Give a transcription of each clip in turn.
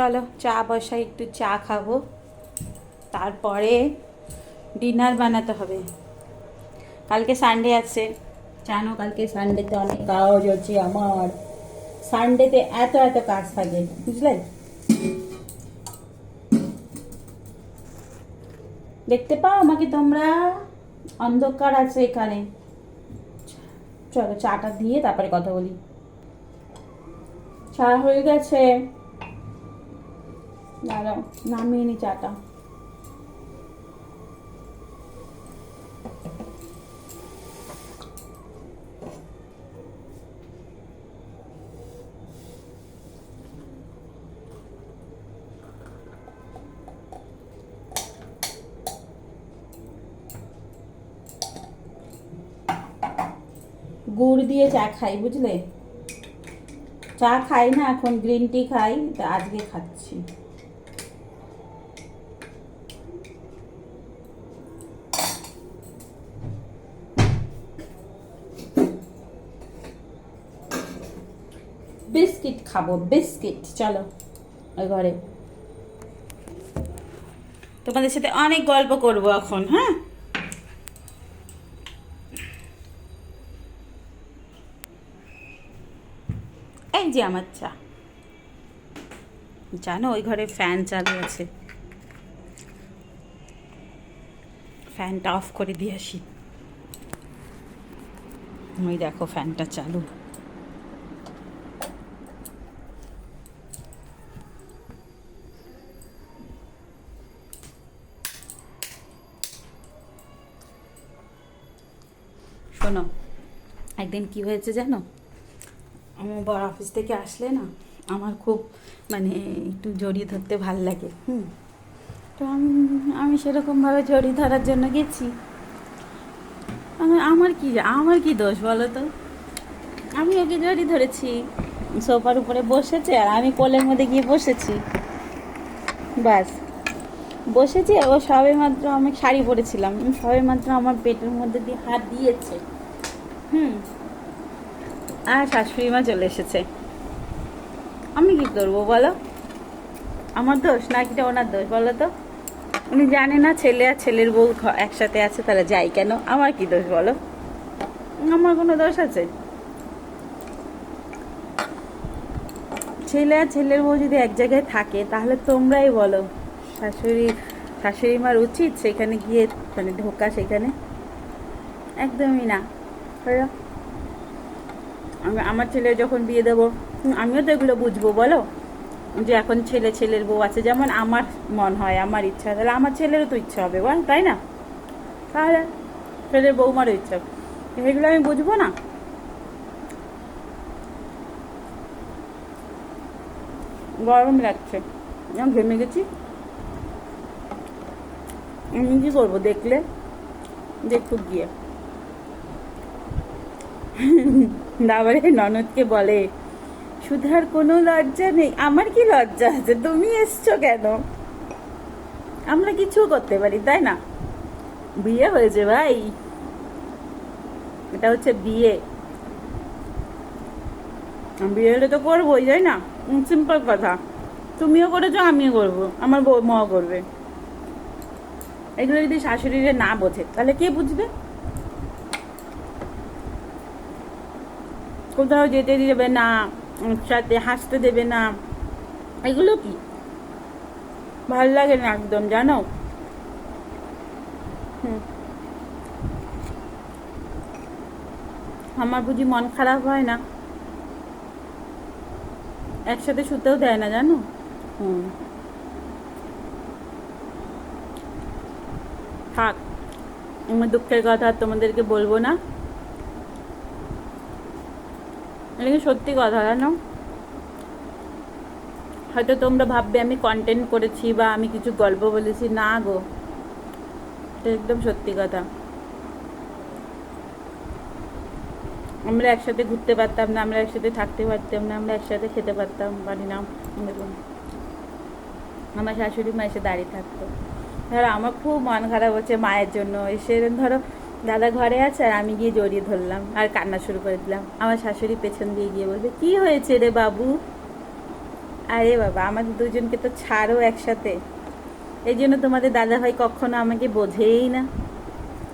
চলো চা বসাই একটু চা খাব। তারপরে ডিনার বানাতে হবে। কালকে সানডে আছে। জানো কালকে সানডেতে অনেক কাজ আছে আমার। সানডেতে এত এত কাজ থাকে, বুঝলে? দেখতে পাও আমাকে তোমরা? অন্ধকার আছে এখানে। চলো চাটা দিয়ে তারপরে কথা বলি। চা হয়ে গেছে। দাঁড়াও, নামিয়ে নি চাটা। গুড় দিয়ে চা খাই, বুঝলে? চা খাই না, এখন গ্রিন টি খাই, তা আজকে খাচ্ছি। বিস্কিট খাব, বিস্কিট, চলো, ওই ঘরে। তোমাদের সাথে অনেক গল্প করব এখন হ্যাঁ? এই যে আমার চা। জানো, ওই ঘরে ফ্যান চালু আছে। ফ্যানটা অফ করে দিয়ে আসি। ওই দেখো, ফ্যানটা চালু। শোনো একদিন কি হয়েছে জানো? আমার বড় অফিস থেকে আসলে না আমার খুব মানে একটু জড়িয়ে ধরতে ভালো লাগে, হুম? তো আমি আমি সেরকমভাবে জড়িয়ে ধরার জন্য গেছি। আমি- আমার কি আমার কি দোষ বলো তো? আমি ওকে জড়িয়ে ধরেছি, সোফার উপরে বসেছে আর আমি কোলের মধ্যে গিয়ে বসেছি। ব্যাস। বসেছি, ও সবে মাত্র আমি শাড়ি পরেছিলাম। সবে মাত্র আমার পেটের মধ্যে দিয়ে হাত দিয়েছে। হুম। আর শাশুড়ি মা চলে এসেছে। আমি কি করব বলো? আমার দোষ নাকি এটা ওনার দোষ বলো তো? উনি জানে না ছেলে আর ছেলের বউ একসাথে আছে তারা যাই কেন? আমার কি দোষ বলো? আমার কোনো দোষ আছে? ছেলে আর ছেলের বউ যদি এক জায়গায় থাকে, তাহলে তোমরাই বলো। শাশুড়ি শাশুড়ি মার উচিত সেখানে গিয়ে মানে ঢোকা সেখানে। একদমই না? আমি, আমার ছেলে যখন বিয়ে দেবো আমিও তো এগুলো বুঝব, বলো? যে এখন ছেলে, ছেলের বউ আছে, যেমন আমার মন হয়, আমার ইচ্ছা তাহলে আমার ছেলেরও তো ইচ্ছা হবে, বল, তাই না? তাহলে ছেলের বৌমারও ইচ্ছা হবে। এগুলো আমি বুঝব না। গরম লাগছে। ঘেমে গেছি। আমি কি করব দেখলে? দেখো গিয়ে। তারপরে ননদকে বলে, সুধার কোনো লজ্জা নেই। আমার কি লজ্জা আছে? তুমি এসছো কেন? আমরা কিছু করতে পারি, তাই না? বিয়ে হয়েছে ভাই। এটা হচ্ছে বিয়ে। বিয়ে হলে তো করবোই, তাই না? সিম্পল কথা। তুমিও করেছ, আমিও করব। আমার বউ মাও করবে। এগুলো যদি শাশুড়িরে না বোঝে, তাহলে কে বুঝবে? কোথাও যেতে দেবে না সাথে হাসতে দেবে না। এগুলো কি? ভালো লাগে না একদম, জানো। আমার বুঝি মন খারাপ হয় না? একসাথে শুতেও দেয় না, জানো? হুম। থাক আমার দুঃখের কথা তোমাদেরকে বলব না। এটা কি সত্যি কথা জানো? হয়তো তোমরা ভাববে আমি কন্টেন্ট করেছি বা আমি কিছু গল্প বলেছি। না গো, এটা একদম সত্যি কথা। আমরা একসাথে ঘুরতে পারতাম না, আমরা একসাথে থাকতে পারতাম না, আমরা একসাথে খেতে পারতাম, পারি না। আমার শাশুড়ি মা এসে দাঁড়িয়ে থাকতো। ধরো আমার খুব মন খারাপ হচ্ছে মায়ের জন্য। এসে ধরো দাদা ঘরে আছে আর আমি গিয়ে জড়িয়ে ধরলাম আর কান্না শুরু করে দিলাম। আমার শাশুড়ি পেছন দিয়ে গিয়ে বলবে কি হয়েছে রে বাবু? আরে বাবা, আমাদের দুজনকে তো ছাড়ো একসাথে। এই জন্য তোমাদের দাদাভাই কখনো আমাকে বোঝেই না।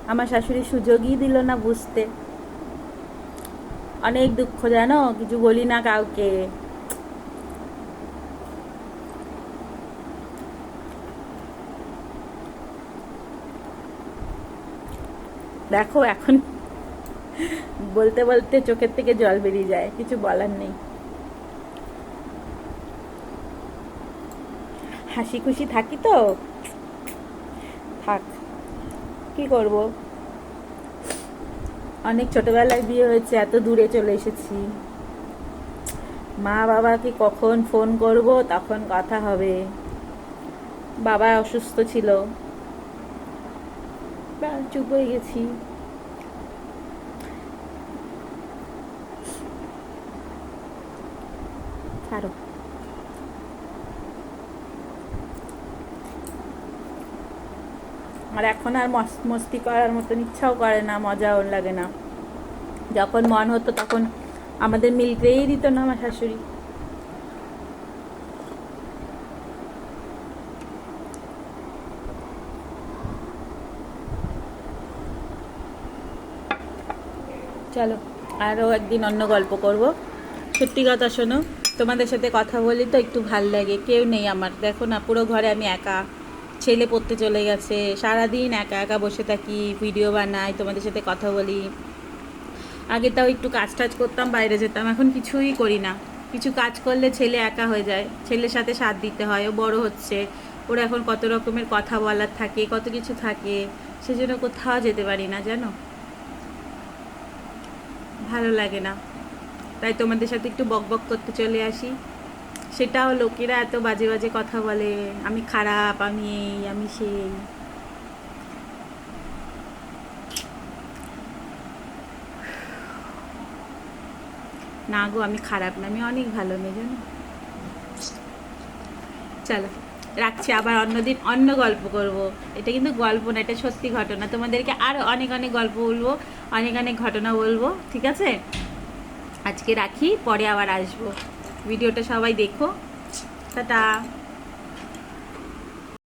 আমার শাশুড়ি সুযোগই দিল না বুঝতে। অনেক দুঃখ জানো, কিছু বলি না কাউকে। দেখো এখন বলতে বলতে চোখের থেকে জল বেরিয়ে যায়, কিছু বলার নেই। হাসি খুশি থাকি তো? থাক, কি করব? অনেক ছোটবেলায় বিয়ে হয়েছে, এত দূরে চলে এসেছি। মা বাবাকে কখন ফোন করব, তখন কথা হবে। বাবা অসুস্থ ছিল। ব্যাস, চুপ হয়ে গেছি। আর এখন আর মস- মস্তি করার মতন ইচ্ছাও করে না মজাও লাগে না। যখন মন হতো তখন আমাদের মিলতেই দিত না আমার শাশুড়ি। চলো আরও একদিন অন্য গল্প করব। সত্যি কথা শোনো, তোমাদের সাথে কথা বলি তো একটু ভালো লাগে, কেউ নেই আমার। দেখো না, পুরো ঘরে আমি একা। ছেলে পড়তে চলে গেছে, সারাদিন একা একা বসে থাকি ভিডিও বানাই, তোমাদের সাথে কথা বলি। আগে তাও একটু কাজ টাজ করতাম, বাইরে যেতাম, এখন কিছুই করি না। কিছু কাজ করলে ছেলে একা হয়ে যায়, ছেলের সাথে সাথ দিতে হয়, ও বড় হচ্ছে। ওর এখন কত রকমের কথা বলার থাকে, কত কিছু থাকে, সেজন্য কোথাও যেতে পারি না, জানো? ভালো লাগে না। তাই তোমাদের সাথে একটু বকবক করতে চলে আসি। সেটাও লোকেরা এত বাজে বাজে কথা বলে, আমি খারাপ, আমি এই, আমি সেই। না গো, আমি খারাপ না, আমি অনেক ভালো মেয়ে, জানো? চলো। রাখছি, আবার অন্যদিন অন্য গল্প করব। এটা কিন্তু গল্প না, এটা সত্যি ঘটনা। তোমাদেরকে আরও অনেক অনেক গল্প বলব, অনেক অনেক ঘটনা বলব, ঠিক আছে? আজকে রাখি, পরে আবার আসব। ভিডিওটা সবাই দেখো। টাটা।